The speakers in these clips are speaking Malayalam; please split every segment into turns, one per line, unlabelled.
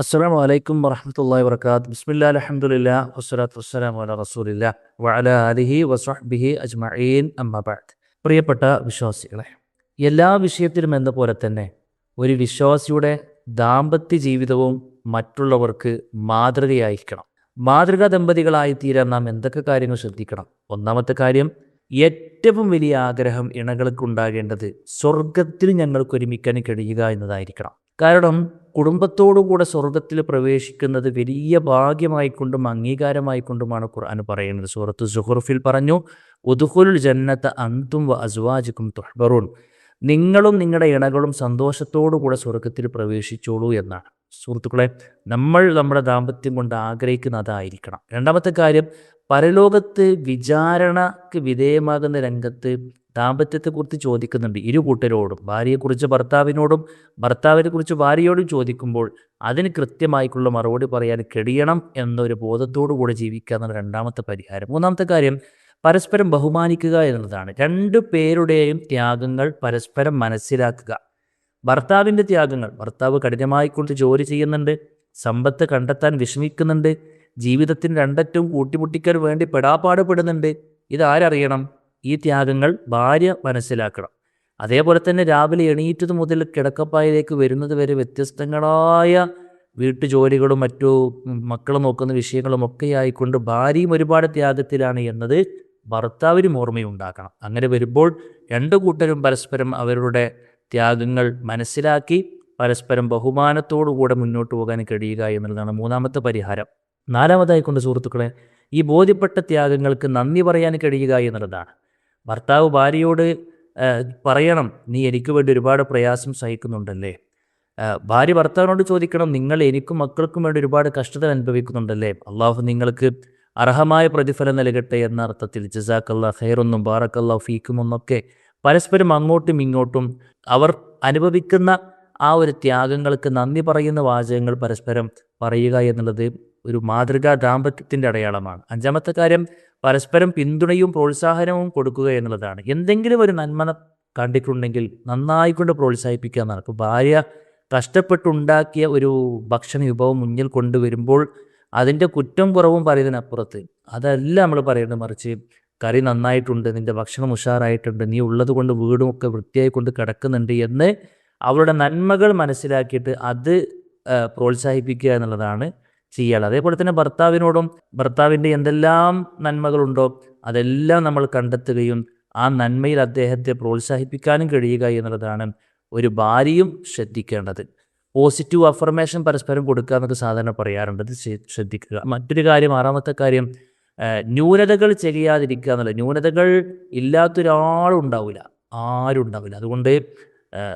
അസ്സാം വലൈക്കും വറഹമത്തല്ലാ വർക്കാത്ത് ബിസ്മില്ലാ അലഹമുല്ല വസ്സലാത്തു വസ്സലാം വല റസൂലില്ല വഅല അലിഹി വസ്വഹ്ബിഹി അജ്മഈൻ അമ്മബാദ് പ്രിയപ്പെട്ട വിശ്വാസികളെ എല്ലാ വിഷയത്തിലും എന്ന പോലെ തന്നെ ഒരു വിശ്വാസിയുടെ ദാമ്പത്യ ജീവിതവും മറ്റുള്ളവർക്ക് മാതൃകയായിരിക്കണം. മാതൃകാ ദമ്പതികളായി തീരാൻ നാം എന്തൊക്കെ കാര്യങ്ങൾ ശ്രദ്ധിക്കണം? ഒന്നാമത്തെ കാര്യം ഏറ്റവും വലിയ ആഗ്രഹം ഇണകൾക്ക് ഉണ്ടാകേണ്ടത് സ്വർഗത്തിൽ ഞങ്ങൾക്ക് ഒരുമിക്കാൻ കഴിയുക എന്നതായിരിക്കണം. കാരണം കുടുംബത്തോടുകൂടെ സ്വർഗത്തിൽ പ്രവേശിക്കുന്നത് വലിയ ഭാഗ്യമായിക്കൊണ്ടും അംഗീകാരമായിക്കൊണ്ടുമാണ് ഖുർആൻ പറയുന്നത്. സൂറത്ത് സുഹുർഫിൽ പറഞ്ഞു ഉദുഹുൽ ജന്നത്ത് അന്തും വ അസ്വാജിക്കും തുഹ്ബറൂൻ. നിങ്ങളും നിങ്ങളുടെ ഇണകളും സന്തോഷത്തോടുകൂടെ സ്വർഗത്തിൽ പ്രവേശിച്ചോളൂ എന്നാണ്. സുഹൃത്തുക്കളെ നമ്മൾ നമ്മുടെ ദാമ്പത്യം കൊണ്ട് ആഗ്രഹിക്കുന്ന അതായിരിക്കണം. രണ്ടാമത്തെ കാര്യം പരലോകത്ത് വിചാരണക്ക് വിധേയമാകുന്ന രംഗത്ത് ദാമ്പത്യത്തെക്കുറിച്ച് ചോദിക്കുന്നുണ്ട്. ഇരു കൂട്ടരോടും ഭാര്യയെക്കുറിച്ച് ഭർത്താവിനോടും ഭർത്താവിനെ കുറിച്ച് ഭാര്യയോടും ചോദിക്കുമ്പോൾ അതിന് കൃത്യമായിട്ടുള്ള മറുപടി പറയാൻ കഴിയണം എന്നൊരു ബോധത്തോടു കൂടെ ജീവിക്കുക എന്നുള്ള രണ്ടാമത്തെ പരിഹാരം. മൂന്നാമത്തെ കാര്യം പരസ്പരം ബഹുമാനിക്കുക എന്നുള്ളതാണ് രണ്ടു പേരുടെയും ത്യാഗങ്ങൾ പരസ്പരം മനസ്സിലാക്കുക. ഭർത്താവിന്റെ ത്യാഗങ്ങൾ ഭർത്താവ് കഠിനമായിക്കൊണ്ട് ജോലി ചെയ്യുന്നുണ്ട് സമ്പത്ത് കണ്ടെത്താൻ വിഷമിക്കുന്നുണ്ട് ജീവിതത്തിന് രണ്ടറ്റവും കൂട്ടിമുട്ടിക്കാൻ വേണ്ടി പെടാപ്പാട് പെടുന്നുണ്ട് ഇതാരറിയണം ഈ ത്യാഗങ്ങൾ ഭാര്യ മനസ്സിലാക്കണം. അതേപോലെ തന്നെ രാവിലെ എണീറ്റത് മുതൽ കിടക്കപ്പായയിലേക്ക് വരുന്നത് വരെ വ്യത്യസ്തങ്ങളായ വീട്ടുജോലികളും മറ്റു മക്കൾ നോക്കുന്ന വിഷയങ്ങളും ഒക്കെ ആയിക്കൊണ്ട് ഭാര്യയും ഒരുപാട് ത്യാഗത്തിലാണ് എന്നത് ഭർത്താവിനും ഓർമ്മയുണ്ടാക്കണം അങ്ങനെ വരുമ്പോൾ രണ്ടു കൂട്ടരും പരസ്പരം അവരുടെ ത്യാഗങ്ങൾ മനസ്സിലാക്കി പരസ്പരം ബഹുമാനത്തോടുകൂടെ മുന്നോട്ട് പോകാൻ കഴിയുക എന്നുള്ളതാണ് മൂന്നാമത്തെ പരിഹാരം. നാലാമതായി കൊണ്ട് സുഹൃത്തുക്കളെ ഈ ബോധ്യപ്പെട്ട ത്യാഗങ്ങൾക്ക് നന്ദി പറയാൻ കഴിയുക എന്നുള്ളതാണ്. ഭർത്താവ് ഭാര്യയോട് പറയണം നീ എനിക്ക് വേണ്ടി ഒരുപാട് പ്രയാസം സഹിക്കുന്നുണ്ടല്ലേ? ഭാര്യ ഭർത്താവിനോട് ചോദിക്കണം നിങ്ങൾ എനിക്കും മക്കൾക്കും വേണ്ടി ഒരുപാട് കഷ്ടത അനുഭവിക്കുന്നുണ്ടല്ലേ? അള്ളാഹു നിങ്ങൾക്ക് അർഹമായ പ്രതിഫലം നൽകട്ടെ എന്ന അർത്ഥത്തിൽ ജസാക്കല്ല ഖൈറൊന്നും ബാറക്കല്ല ഫീക്കും എന്നൊക്കെ പരസ്പരം അങ്ങോട്ടും ഇങ്ങോട്ടും അവർ അനുഭവിക്കുന്ന ആ ഒരു ത്യാഗങ്ങൾക്ക് നന്ദി പറയുന്ന വാചകങ്ങൾ പരസ്പരം പറയുക എന്നുള്ളത് ഒരു മാതൃകാ ദാമ്പത്യത്തിന്റെ അടയാളമാണ്. അഞ്ചാമത്തെ കാര്യം പരസ്പരം പിന്തുണയും പ്രോത്സാഹനവും കൊടുക്കുക എന്നുള്ളതാണ്. എന്തെങ്കിലും ഒരു നന്മ കണ്ടിട്ടുണ്ടെങ്കിൽ നന്നായിക്കൊണ്ട് പ്രോത്സാഹിപ്പിക്കുക എന്നാണ്. ഇപ്പോൾ ഭാര്യ കഷ്ടപ്പെട്ടുണ്ടാക്കിയ ഒരു ഭക്ഷണ വിഭവം മുന്നിൽ കൊണ്ടുവരുമ്പോൾ അതിന്റെ കുറ്റം കുറവും പറയുന്നതിനപ്പുറത്ത് അതല്ല നമ്മൾ പറയുന്നത് മറിച്ച് കറി നന്നായിട്ടുണ്ട് നിന്റെ ഭക്ഷണം ഉഷാറായിട്ടുണ്ട് നീ ഉള്ളത് കൊണ്ട് വീടും ഒക്കെ വൃത്തിയായി കൊണ്ട് കിടക്കുന്നുണ്ട് എന്ന് അവരുടെ നന്മകൾ മനസ്സിലാക്കിയിട്ട് അത് പ്രോത്സാഹിപ്പിക്കുക എന്നുള്ളതാണ്. ചെയ്യാറ് അതേപോലെ തന്നെ ഭർത്താവിനോടും ഭർത്താവിന്റെ എന്തെല്ലാം നന്മകളുണ്ടോ അതെല്ലാം നമ്മൾ കണ്ടെത്തുകയും ആ നന്മയിൽ അദ്ദേഹത്തെ പ്രോത്സാഹിപ്പിക്കാനും കഴിയുക എന്നുള്ളതാണ് ഒരു ഭാര്യയും ശ്രദ്ധിക്കേണ്ടത്. പോസിറ്റീവ് അഫർമേഷൻ പരസ്പരം കൊടുക്കുക എന്നൊക്കെ സാധാരണ പറയാറുണ്ട്. ശ്രദ്ധിക്കുക. മറ്റൊരു കാര്യം ആറാമത്തെ കാര്യം ന്യൂനതകൾ ചെയ്യാതിരിക്കുക എന്നുള്ളത് ന്യൂനതകൾ ഇല്ലാത്തൊരാളും ഉണ്ടാവില്ല. ആരും ഉണ്ടാവില്ല. അതുകൊണ്ട്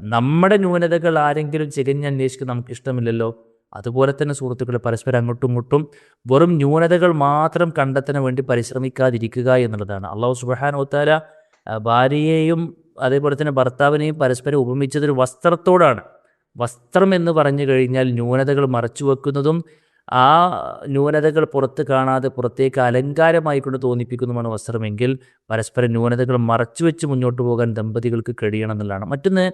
നമ്മുടെ ന്യൂനതകൾ ആരെങ്കിലും ചെരിഞ്ഞന്വേഷിക്കുക നമുക്ക് ഇഷ്ടമില്ലല്ലോ അതുപോലെ തന്നെ സുഹൃത്തുക്കൾ പരസ്പരം അങ്ങോട്ടും ഇങ്ങോട്ടും വെറും ന്യൂനതകൾ മാത്രം കണ്ടെത്താൻ വേണ്ടി പരിശ്രമിക്കാതിരിക്കുക എന്നുള്ളതാണ്. അള്ളാഹു സുബഹാനോത്താല ഭാര്യയെയും അതേപോലെ തന്നെ ഭർത്താവിനെയും പരസ്പരം ഉപമിച്ചതൊരു വസ്ത്രത്തോടാണ്. വസ്ത്രം എന്ന് പറഞ്ഞു കഴിഞ്ഞാൽ ന്യൂനതകൾ മറച്ചു വെക്കുന്നതും ആ ന്യൂനതകൾ പുറത്ത് കാണാതെ പുറത്തേക്ക് അലങ്കാരമായിക്കൊണ്ട് തോന്നിപ്പിക്കുന്നതുമാണ് വസ്ത്രമെങ്കിൽ പരസ്പരം ന്യൂനതകൾ മറച്ചു വെച്ച് മുന്നോട്ട് പോകാൻ ദമ്പതികൾക്ക് കഴിയണം എന്നുള്ളതാണ്. മറ്റൊന്ന്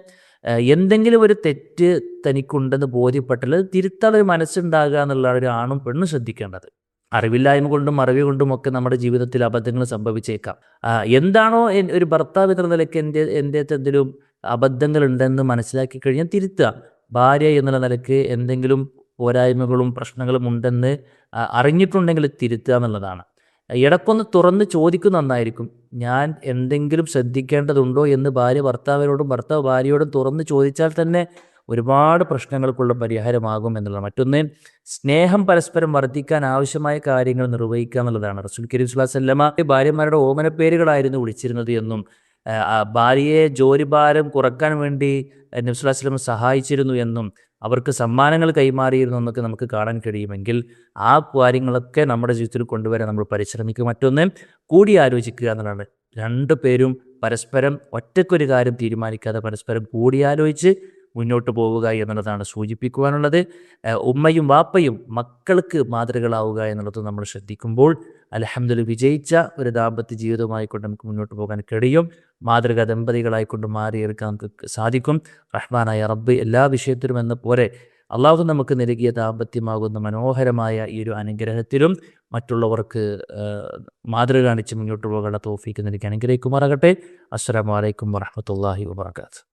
എന്തെങ്കിലും ഒരു തെറ്റ് തനിക്കുണ്ടെന്ന് ബോധ്യപ്പെട്ടാൽ അത് തിരുത്താനൊരു മനസ്സുണ്ടാകുക എന്നുള്ളതാണ് ഒരു ആണും പെണ്ണും ശ്രദ്ധിക്കേണ്ടത്. അറിവില്ലായ്മ കൊണ്ടും അറിവ് കൊണ്ടും ഒക്കെ നമ്മുടെ ജീവിതത്തിൽ അബദ്ധങ്ങൾ സംഭവിച്ചേക്കാം. എന്താണോ ഒരു ഭർത്താവ് എന്ന നിലയ്ക്ക് എന്റെ എന്റെ എന്തെങ്കിലും അബദ്ധങ്ങൾ ഉണ്ടെന്ന് മനസ്സിലാക്കി കഴിഞ്ഞാൽ തിരുത്തുക. ഭാര്യ എന്നുള്ള നിലയ്ക്ക് എന്തെങ്കിലും പോരായ്മകളും പ്രശ്നങ്ങളും ഉണ്ടെന്ന് അറിഞ്ഞിട്ടുണ്ടെങ്കിൽ തിരുത്തുക എന്നുള്ളതാണ്. ഇടക്കൊന്ന് തുറന്ന് ചോദിക്കുന്ന നന്നായിരിക്കും. ഞാൻ എന്തെങ്കിലും ശ്രദ്ധിക്കേണ്ടതുണ്ടോ എന്ന് ഭാര്യ ഭർത്താവിനോടും ഭർത്താവ് ഭാര്യയോടും തുറന്ന് ചോദിച്ചാൽ തന്നെ ഒരുപാട് പ്രശ്നങ്ങൾക്കുള്ള പരിഹാരമാകും എന്നുള്ളതാണ്. മറ്റൊന്ന് സ്നേഹം പരസ്പരം വർദ്ധിക്കാൻ ആവശ്യമായ കാര്യങ്ങൾ നിർവഹിക്കുക എന്നുള്ളതാണ്. റസൂൽ കരീം സുല്ലാ ഭാര്യമാരുടെ ഓമന പേരുകളായിരുന്നു വിളിച്ചിരുന്നത് എന്നും ഭാര്യയെ ജോലിഭാരം കുറയ്ക്കാൻ വേണ്ടി നബ്സുല്ലാസ്ലം സഹായിച്ചിരുന്നു എന്നും അവർക്ക് സമ്മാനങ്ങൾ കൈമാറിയിരുന്നു എന്നൊക്കെ നമുക്ക് കാണാൻ കഴിയുമെങ്കിൽ ആ കാര്യങ്ങളൊക്കെ നമ്മുടെ ജീവിതത്തിൽ കൊണ്ടുവരാൻ നമ്മൾ പരിശ്രമിക്കുക. മറ്റൊന്ന് കൂടി ആലോചിക്കുക എന്നുള്ളതാണ്. രണ്ടു പേരും പരസ്പരം ഒറ്റക്കൊരു കാര്യം തീരുമാനിക്കാതെ പരസ്പരം കൂടിയാലോചിച്ച് മുന്നോട്ട് പോവുക എന്നുള്ളതാണ് സൂചിപ്പിക്കുവാനുള്ളത്. ഉമ്മയും വാപ്പയും മക്കൾക്ക് മാതൃകളാവുക എന്നുള്ളത് നമ്മൾ ശ്രദ്ധിക്കുമ്പോൾ അലഹമ്മദ് വിജയിച്ച ഒരു ദാമ്പത്യ ജീവിതമായിക്കൊണ്ട് നമുക്ക് മുന്നോട്ട് പോകാൻ കഴിയും. മാതൃക ദമ്പതികളായിക്കൊണ്ട് മാറിയെടുക്കാൻ നമുക്ക് സാധിക്കും. റഹ്മാനായ റബ്ബ് എല്ലാ വിഷയത്തിലും എന്ന പോലെ അള്ളാഹു നമുക്ക് നൽകിയ ദാമ്പത്യമാകുന്ന മനോഹരമായ ഈ ഒരു അനുഗ്രഹത്തിലും മറ്റുള്ളവർക്ക് മാതൃക കാണിച്ച് മുന്നോട്ട് പോകാനുള്ള തോഫീക്ക് നൽകി അനുഗ്രഹിക്കുമാറാകട്ടെ. അസ്സാം വലൈക്കും വാഹമത്തല്ലാഹി വാബർക്കാത്ത്